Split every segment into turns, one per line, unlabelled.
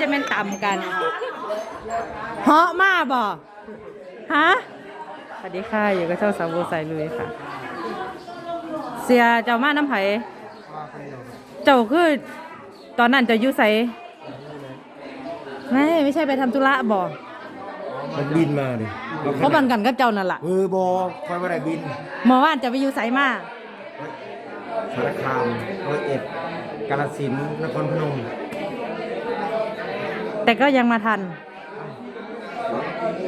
จะเป็นต่ำกันเหาะมาบ่ฮะสวัสดีค่ะ อยู่กับเจ้าสาวโบใส่ลุยค่ะ เสียเจ้ามาน้ำไผเจ้าคือตอนนั้นเจะอยู่ใสไม่ไม่ใช่ไปทำธุระบ่
มันบินมาดิ
เขาบันกันกับเจ้านั่นล่ะ
เออบอคอยว่าได้บิน
เมื่อวานจะไปอยู่ไสมา
สารคามร้อยเอ็ดกาฬสินธุ์นครพนม
แต่ก็ยังมาทัน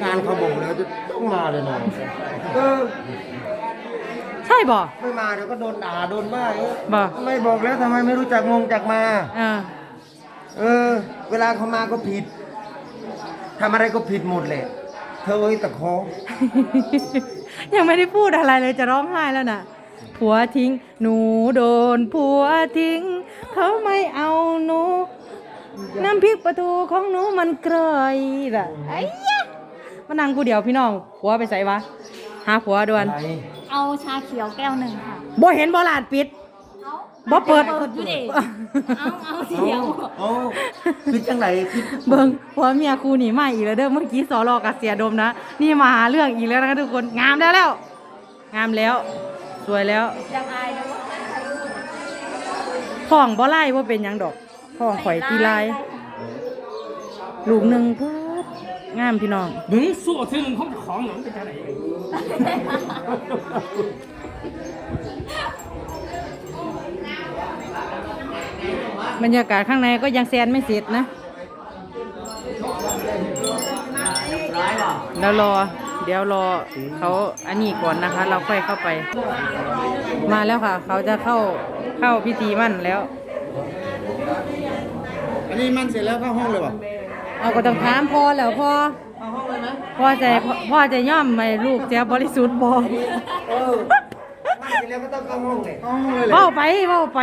งานเขาบอกแล้วจะต้องมาเลยนะเออ
ใช่บ่
ไม่มาเดี๋ยวก็โดนด่าโดนว่าเออ
บ่
ไม่บอกแล้วทำไมไม่รู้จักงงจักมา
เออ
เออ เวลาเขามาก็ผิดทำอะไรก็ผิดหมดแหละเธอเอ้ยตะคอง
ยังไม่ได้พูดอะไรเลยจะร้องไห้แล้วน่ะ ผัวทิ้ง หนูโดนผัวทิ้ง เขาไม่เอาหนู น้ำพริกประตูของหนูมันเกรยล่ะไอ้ยะมานั่งผู้เดียวพี่น้องผัวไปใส่วะหาผัวด่วน
อะไร
เอาชาเขียวแก้วหนึ่งค่ะ
บ่เห็นบ่ลาดปิด
เอา
บ่เปิด
เปิดอยู่ดิเอาเอาเสียว
โอ้คิดจังไหนคิด
เบิ่งผัวเมียคู่นี่มาอีกแล้วเด้อเมื่อกี้สอรอกับเสียดมนะนี่มาหาเรื่องอีกแล้วนะคะทุกคนงามแล้วแล้ว งามแล้ว สวยแล้ว
ยังอายนะว่า
ของบ่ไล่ว่าเป็นหยังดอก ของข่อยตีลายลูกหนึ่งก็งามพี่น้อง
มึงสู้ถึงของของหลงเป็นจังไหน
บรรยากาศข้างในก็ยังแซนไม่เสร็จนะแล้วรอ เดี๋ยวรอเขาอันนี้ก่อนนะคะ เราค่อยเข้าไป มาแล้วค่ะ เขาจะเข้าเข้าพิธีมั่นแล้ว
อันนี้มันเสร็จแล้วเข้าห้องเลยป่ะ
เอาก็ต้องถามพ่อแล้วพ่อพ่อใจพ่อจะย่อมไม่ลูกเสียบริสุทธิ์บ่
เออมันเสร็จแล้วก็ต้องเข้าห้องเลยเข้าห้องเลย
เว้าไปเว้าไป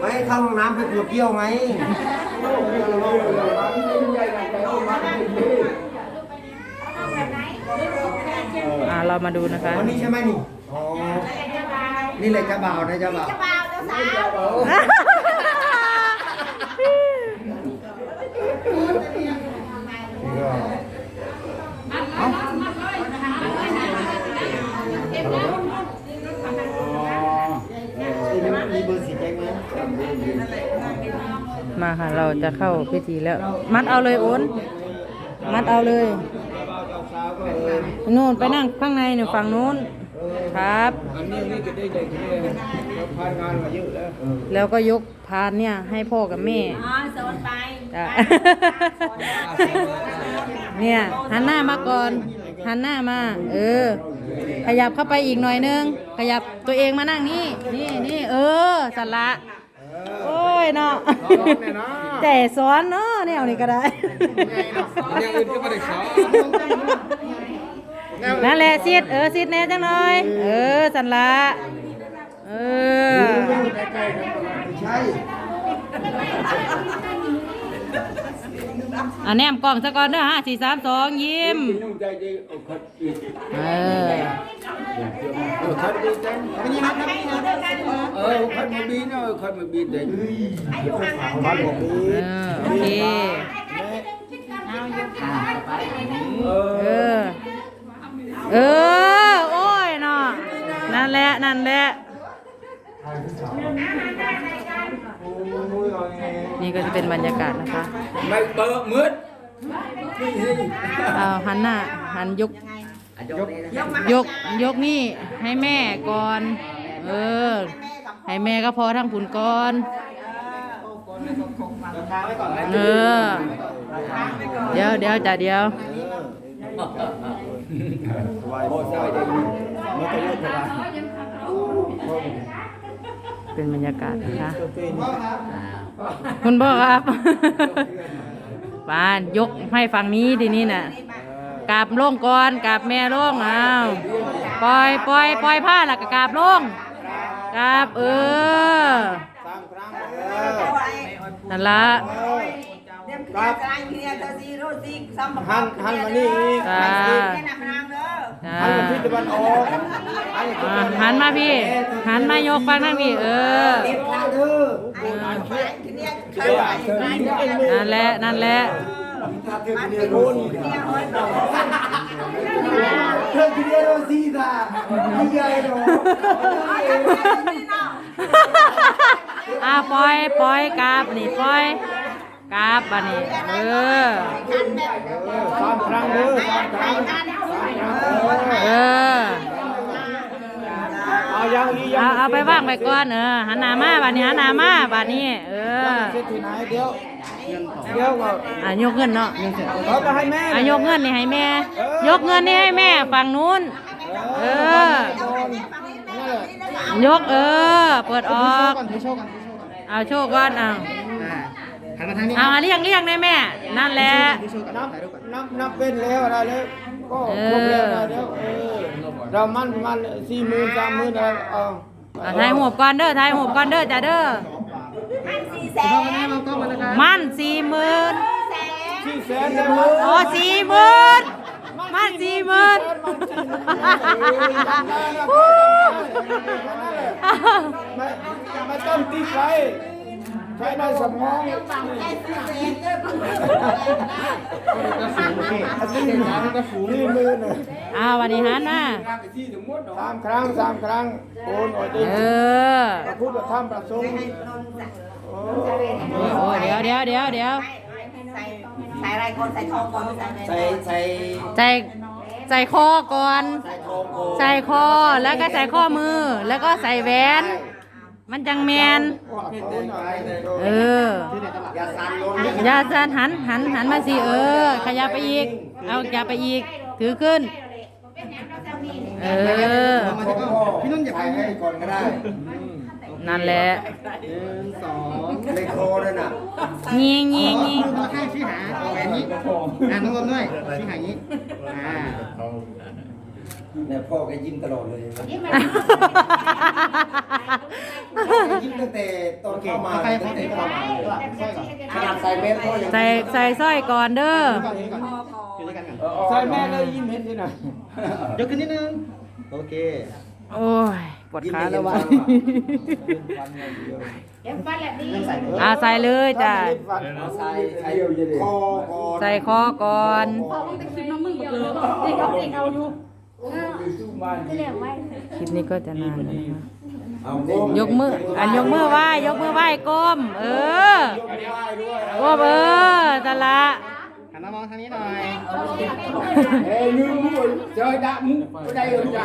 ไม่เข้าห้องน้ำไปขวดเดียวไหม
อ่าเรามาดูนะคะ
วันนี้ใช่ไหมนี่อ๋อนี่แหละเจ้าบ่าวนะเจ้าบ่าวมีเบอร์สีแดงไห มา
ค่ะ เราจะเข้าพิธีแล้ว มัดเอาเลยโอนมัดเอาเลยนู่นไปนั่งข้างในหนึ่งฝั่งนู้นครับ
แล้ว
ก็ยกพานเนี่ย ให้พ่อกับแม่
อ๋อนไป
เนี่ยหันหน้ามาก่อนหันหน้ามา เออ ขยับเข้าไปอีกหน่อยนึง ขยับตัวเองมานั่งนี่ นี่นี่เออสละ โอ้ยเนาะแต่สอนเนาะแนวนี้ก็ได้
อย่างอื่นก็ไม่ได้ขอ
นั่นแหละซิดเออซิดแน่จังหน่อย เออสันละเออ
ใช่
อะแนมกล้องซะก่อนเด้อห้าสี่สามสองยิ้ม
นุ่งใจจริงเอาคัดอีก
เออ
เอาคัดดีจังเออคัดมาบีนะคัดมาบี
นผมมี
เออโอเค
เอ
เออ เออ โอ้ยเนาะนั่นแหละ นั่นแหละ นี่ก็จะเป็นบรรยากาศนะคะ
ไม่เปิดมืด
เอาหันหน้าหันยก ยกยกนี่ให้แม่ก่อน เออ ให้แม่ก็พอทั้งผุนก่อน เออ เดี๋ยวเดี๋ยวจ้ะเดี๋ยว
โอ้ใช่จะยิง
เป็นบรรยากาศนะคะ คุณพ่อครับปานยกให้ฝั่งนี้ทีนี้น่ะกราบลงก่อนกราบแม่ลงอ้าวปล่อยปล่อยปล่อยผ้าแล้วก็กราบลงกราบเออนั่นละ
ครับหันหันมานี่อีก
จ้าจ้า
หันมาทิศตะวันออกหัน
อ่าหันมาพี่หันมายกฟังนั่งพี่เออ
ติดตาเด้อ
นั่นแหละนั่นแหละ
เธอคิดว่าเราซีดาไม่ใช่หรอ
อ่าปล่อยปล่อยกราบนี่ปล่อยกราบบัดนี้เออ
สามครั้งเด้อสามครั้งสามครั้งเออ
เออ
เอายังนี้ยัง
เอาเอาไปว่างไปก่อนเออหันหน้ามาบัดนี้หันหน้ามาบัดนี้ เออ
เสร็จที่ไหนเดี๋ยวเดี๋ยวก็
อะยกเงินเนาะ
เราไปให้แม่
อะยกเงินนี่ให้แม่ ยกเงินนี่ให้แม่ฝั่งนู้น เออ ยกเออ เปิดออกเอาโชว์ก่อนเอาเอาเรียงเรียงได้แม่ นั่นแหละ
นับนับนับเป็นแล้วอะไรแล้วก็ครบแล้วนะเดี๋ยวเออ เรามันประมาณสี่หมื่นสามหมื่นอะไรเอา
อะถ่ายหูปก่อนเด้อถ่ายหูปก่อนเด้อจ้ะเด้อมันสี่หมื่น
สี่แสนได้มั้ย
โอ้สี่หมื่นมันสี่หมื่น
ไม่ไม่ต้องตีใคร ใช้สมองสี่หมื่น
เอาวันนี้หันมา
สามครั้งสามครั้งโอนโอ้ย
เออ
พระพุทธธรรมประสงค์โอ้
เดี๋ยวเดี๋ยวเดี๋ยวเดี๋ยว
ใส่อะไรก่อนใส่ทองก่อนใส่
ใส่ใส่
ใส่ใส่คอก่อน
ใส่ทองโก
ใส่คอแล้วก็ใส่ข้อมือ แล้วก็ใส่แหวน มันจังแมนเออ
อย่าสั่นลน
อย่าจะหันหันหันมาสิเออ ขยับไปอีก เอาขยับไปอีก ถือขึ้น เออ
พี่นุ่นอย่าไปให้ก่อนก็ได้
นั่นแหละ
เลโคนั่นน่ะ
ยิงยิงยิง
มาข้างชี้หาเอาแบบนี้อ่านน้องลมด้วยชี้หาอย่างนี้อ่า
เนี่ยพ่อแกยิ้มตลอดเลยพ่อแกยิ้มตั้งแต่ตอนเข้ามาตั้งแต่เข้ามาขนาดใส่เมสพ่อยัง
ใส่ใส่สร้อยก่อนเด้อ
ใช่แม่เลยยิ้มเห็นที่ไหน
ยกขึ้นนิดนึงโอเค
โอ้ยปวดขาแล้ววะอาใส่เลยจ้ะ
ใส่ใส่คอก่อน
ใส่คอก่อนคลิ ปนี้ก็จะนานแล้วนะคะ
เอาก้ม
ยกมืออันยกมือไหว้ยกมือไหว้ก้ม เออก้มเออตะละ
หันมามองทางนี้หน่อย
เอ้ยลืมมุ้ยเจอดะมุ้ยได้เลยจ้ะ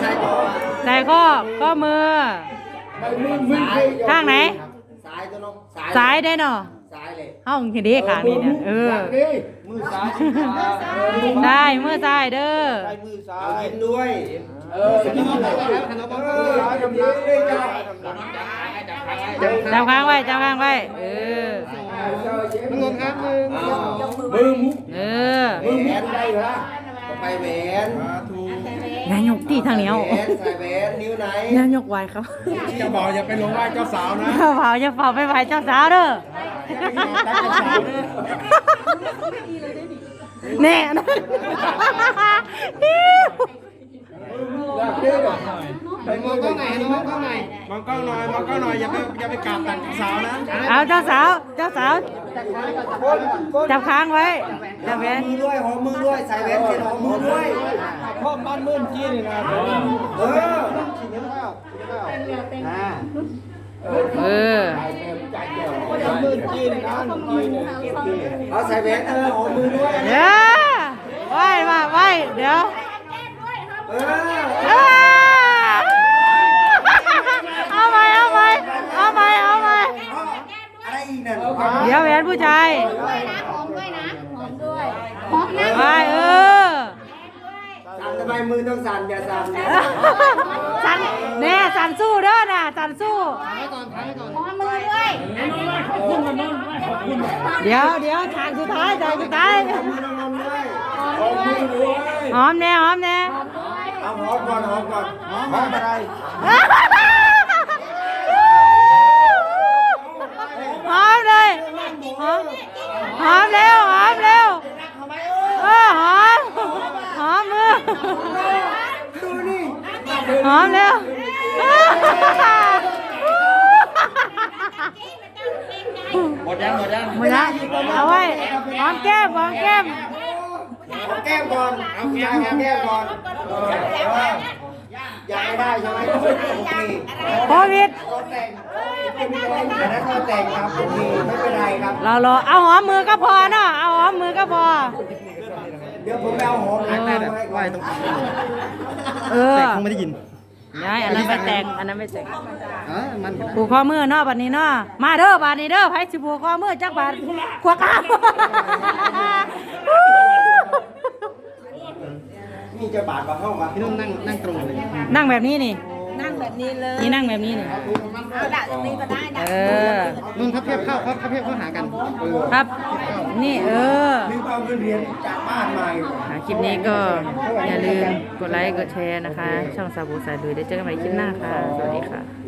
ใส่ก่อน
ใส่ข้อข้อมือ
ไปมึงมึงไป
ข้างไหน
สายตัวน้องสาย
ซ้ายได้เนาะ
สายเลย
ห้องเห็นดีข้างนี้เนี่ยเออ
มือซ้ายมือซ้าย
ได้มือซ้ายเด้อ
ใช้มือซ้า
เอา
ย
กินด้วย
เออยิ้มเลยหันมามองซ้ายกำลังเลยจ้ะ
จับข้างไว้จับข้างไว้ เออ
น้องลมครับหนึ่ง
เอา
มือมุ้
เออ
มือแหวนได้เหรอก็ไปแหวน
งานยกที่ทางเหนียว
แหวนใส่แหวนนิ้วไหน
งานยกไหวครับ
จะบอกอย่าไปลงไหว้เจ้าสาวนะ
เผาจะเผาไปไหวเจ้าสาวเด้อแน่นะ
ไปมองกล้องไหนน้องมองกล้องไหน
มองกล้องหน่อยมองกล้องหน่อยอย่าไปอย่าไปกราบตัดสาวนะ
เอาเจ้าสาวเจ้าสาวจับค้างไว้จับแหว
หอนมมือด้วยหอมมือด้วยใส่แหวนเสร็จหอมมือด้วย
พ่อบ้านเมืองจีนนี่นะ
เออ
อ่า
เออ
บ้านเมืองจีนนะจีนเนี่ย
เอาใส่แหวนเออหอมมือด้วย
เดี๋ยวไหว้มาไหวเดี๋ยว
เออ
เอาเอาไปเอาไปเอาไปเอาไป
อะไรอีกนั่น
เดี๋ยวแหวนผู้ชาย
ด้วยนะหอมด้วยนะหอมด้วยหอมนะ
ไหว้เออ
สั่นทำไมมือต้องสั่นอย่าสั่นนะ
สันแน่สันสู้เด้อน่ะสันสู้
หอมมือด้วย
เดี๋ยวเดี๋ยวฉากสุดท้ายฉากสุดท้าย
มือน้องนนท์ด้วย
หอมแน่หอมแน่
เอาหอมก่อนหอมก่อนหอมอะไร
หอมเลยหอมหอมเร็วหอมเร็วเออหอม มือหอมแล้วหม
ดแล้
วหมดแล้ว
ห
มดแล้วเอาไว้หอมแก้มหอมแก้ม
หอมแก้มก่อนเอาแก้มแก้มก่อนอยากได้ใช่ไหมโค
วิด
แต่ถ้าเขาแต่งครับโอเคไม่เป็นไรครับ
เรารอเอาหอมมือก็พอเนาะเอาหอมมือก็พอ
เดี๋ยวผมไปเอาหอมหลังได้ไหมไหวตรง
เออ
แต่คงไม่ได้ยิน
ได้อันนั้นไม่แต่งอันนั้นไม่แต่ง
เออมัน
ผูกข้อมือเนาะบัดนี้เนาะมาเด้อบัดนี้เด้อไผสิผูกข้อมือจักบาทขวกเอา
นี่จะบาดมาเข้ามา
พี่นุ่นนั่งนั่งตรงเลย
นั่งแบบนี้นี่
นั่งแบบนี้เลย
นี่นั่งแบบนี้นี่
เอาดักตรงนี้ก็ได้นะ
เออ
นุ่นทับเทียบเข้าครับทับเทียบเข้าหากันเออ
ครับ นี่เออ
ลืมเอาเงินเหรียญจากบ้านมาอยู่
อะคลิปนี้ก็อย่าลืมกดไลค์กดแชร์นะคะ ช่องสาบูสายดุยได้เจอกันใหม่คลิปหน้าค่ะ สวัสดีค่ะ